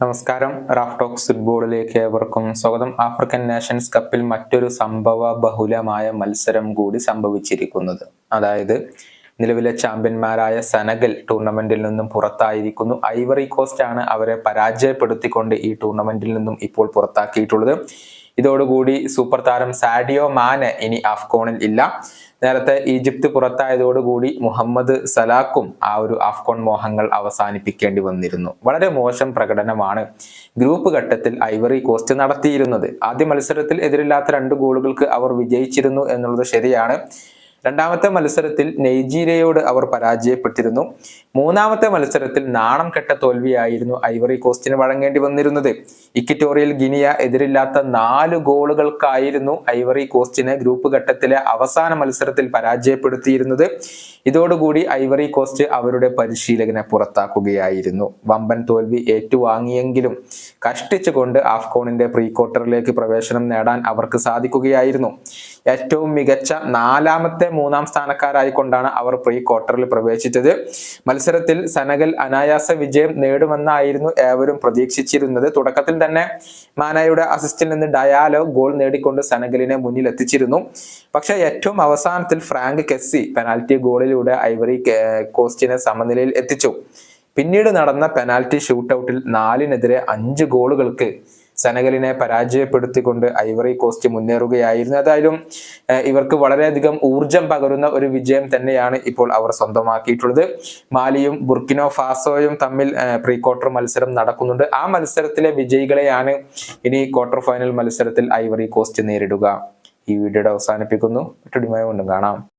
നമസ്കാരം. Raf talks ഫുട്ബോളിലേക്ക് ഏവർക്കും സ്വാഗതം. ആഫ്രിക്കൻ നേഷൻസ് കപ്പിൽ മറ്റൊരു സംഭവ ബഹുലമായ മത്സരം കൂടി സംഭവിച്ചിരിക്കുന്നത്. അതായത് നിലവിലെ ചാമ്പ്യന്മാരായ സനഗൽ ടൂർണമെന്റിൽ നിന്നും പുറത്തായിരിക്കുന്നു. ഐവറി കോസ്റ്റ് ആണ് അവരെ പരാജയപ്പെടുത്തിക്കൊണ്ട് ഈ ടൂർണമെന്റിൽ നിന്നും ഇപ്പോൾ പുറത്താക്കിയിട്ടുള്ളത്. ഇതോടുകൂടി സൂപ്പർ താരം സാഡിയോ മാന് ഇനി ആഫ്കോണിൽ ഇല്ല. നേരത്തെ ഈജിപ്ത് പുറത്തായതോടുകൂടി മുഹമ്മദ് സലാഖും ആ ഒരു ആഫ്കോൺ മോഹങ്ങൾ അവസാനിപ്പിക്കേണ്ടി വന്നിരുന്നു. വളരെ മോശം പ്രകടനമാണ് ഗ്രൂപ്പ് ഘട്ടത്തിൽ ഐവറി കോസ്റ്റ് നടത്തിയിരുന്നത്. ആദ്യ മത്സരത്തിൽ എതിരില്ലാത്ത രണ്ട് ഗോളുകൾക്ക് അവർ വിജയിച്ചിരുന്നു എന്നുള്ളത് ശരിയാണ്. രണ്ടാമത്തെ മത്സരത്തിൽ നൈജീരിയയോട് അവർ പരാജയപ്പെട്ടിരുന്നു. മൂന്നാമത്തെ മത്സരത്തിൽ നാണം കെട്ട തോൽവിയായിരുന്നു ഐവറി കോസ്റ്റിന് വഴങ്ങേണ്ടി വന്നിരുന്നത്. ഇക്വിറ്റോറിയൽ ഗിനിയ എതിരില്ലാത്ത നാല് ഗോളുകൾക്കായിരുന്നു ഐവറി കോസ്റ്റിനെ ഗ്രൂപ്പ് ഘട്ടത്തിലെ അവസാന മത്സരത്തിൽ പരാജയപ്പെടുത്തിയിരുന്നത്. ഇതോടുകൂടി ഐവറി കോസ്റ്റ് അവരുടെ പരിശീലകനെ പുറത്താക്കുകയായിരുന്നു. വമ്പൻ തോൽവി ഏറ്റുവാങ്ങിയെങ്കിലും കഷ്ടിച്ചുകൊണ്ട് ആഫ്കോണിന്റെ പ്രീ ക്വാർട്ടറിലേക്ക് പ്രവേശനം നേടാൻ അവർക്ക് സാധിക്കുകയായിരുന്നു. ഏറ്റവും മികച്ച നാലാമത്തെ മൂന്നാം സ്ഥാനക്കാരായിക്കൊണ്ടാണ് അവർ പ്രീ ക്വാർട്ടറിൽ പ്രവേശിച്ചത്. മത്സരത്തിൽ സെനഗൽ അനായാസ വിജയം നേടുമെന്നായിരുന്നു ഏവരും പ്രതീക്ഷിച്ചിരുന്നത്. തുടക്കത്തിൽ തന്നെ മാനയുടെ അസിസ്റ്റിൽ നിന്ന് ഡയാലോ ഗോൾ നേടിക്കൊണ്ട് സെനഗലിനെ മുന്നിൽ എത്തിച്ചിരുന്നു പക്ഷെ ഏറ്റവും അവസാനത്തിൽ ഫ്രാങ്ക് കെസ്സി പെനാൽറ്റി ഗോളിലൂടെ ഐവറി കോസ്റ്റിനെ സമനിലയിൽ എത്തിച്ചു. പിന്നീട് നടന്ന പെനാൽറ്റി ഷൂട്ടൌട്ടിൽ നാലിനെതിരെ അഞ്ച് ഗോളുകൾക്ക് സെനഗലിനെ പരാജയപ്പെടുത്തിക്കൊണ്ട് ഐവറി കോസ്റ്റ് മുന്നേറുകയായിരുന്നു. ഏതായാലും ഇവർക്ക് വളരെയധികം ഊർജം പകരുന്ന ഒരു വിജയം തന്നെയാണ് ഇപ്പോൾ അവർ സ്വന്തമാക്കിയിട്ടുള്ളത്. മാലിയും ബുർക്കിനോ ഫാസോയും തമ്മിൽ പ്രീ ക്വാർട്ടർ മത്സരം നടക്കുന്നുണ്ട്. ആ മത്സരത്തിലെ വിജയികളെയാണ് ഇനി ക്വാർട്ടർ ഫൈനൽ മത്സരത്തിൽ ഐവറി കോസ്റ്റ് നേരിടുക. ഈ വീഡിയോയുടെ അവസാനിപ്പിക്കുന്നു. മറ്റൊടിമയം കാണാം.